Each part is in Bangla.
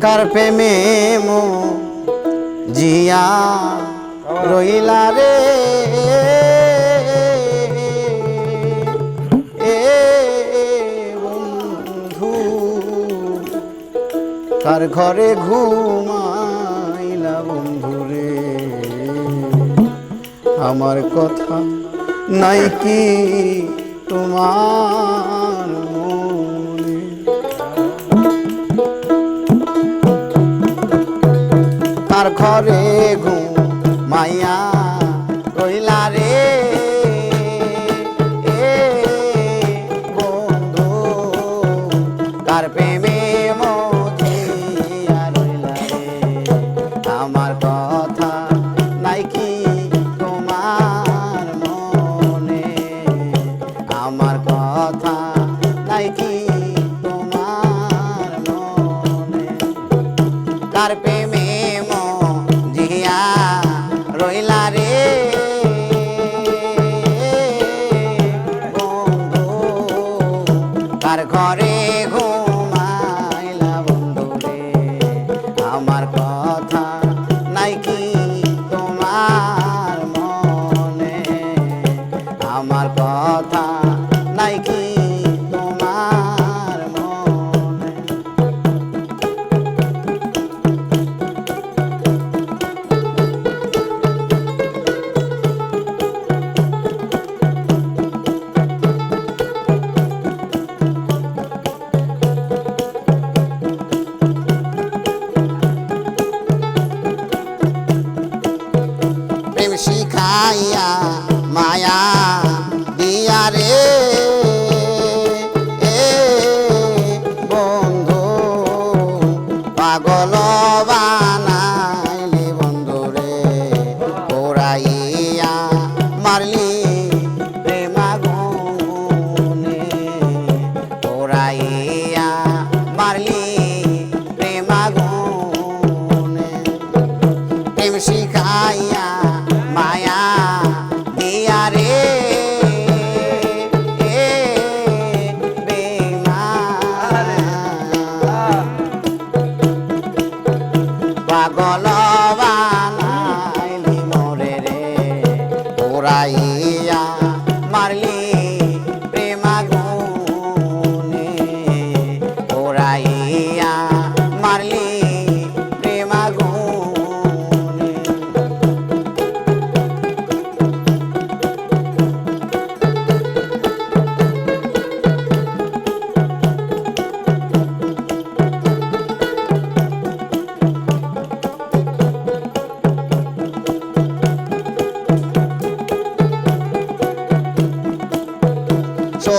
কার প্রেমে মো জিয়া রইলা রে? তার ঘরে ঘুমাইলা বন্ধু রে? আমার কথা নাই কি তোমার তার ঘরে bailar পাগল I got gola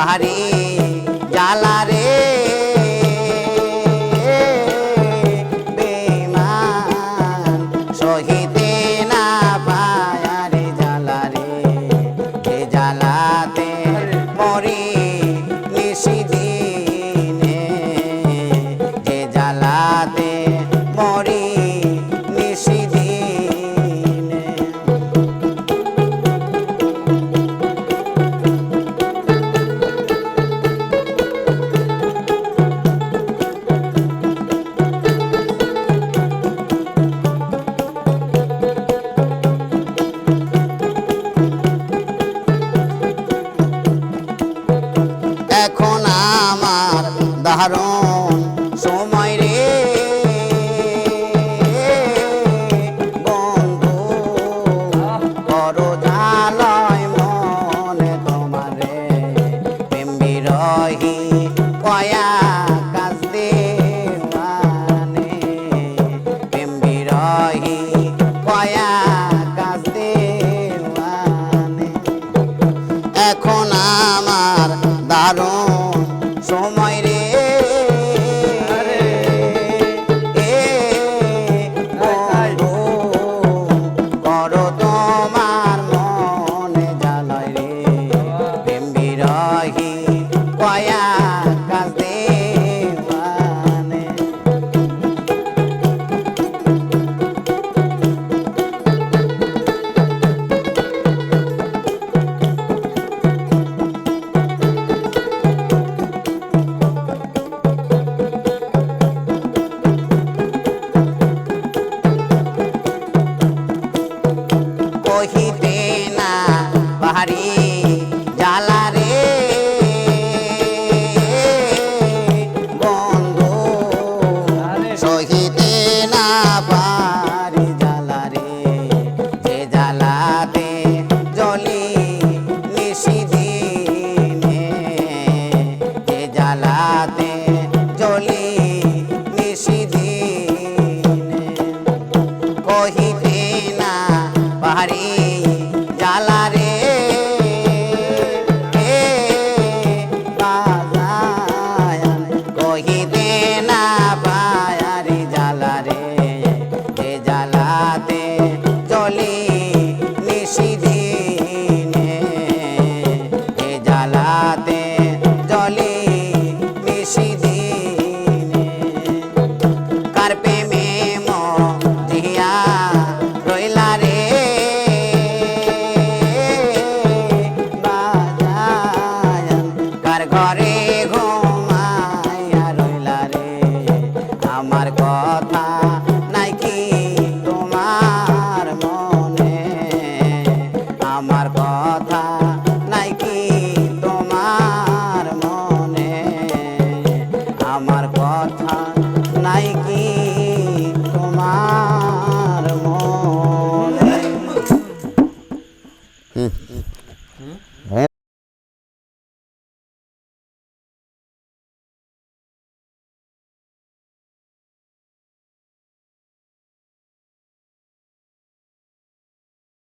বাহারি Ai. জ্বালাতে জলি নিষিদিনে কহিতে না বাড়ি জ্বালা রে কহিতে না পারি জ্বালা রে, এ জ্বালাতে জলি নিষিদিনে জ্বালাতে কথা নাই তোমার মনে? আমার কথা নাইকি তোমার মনে?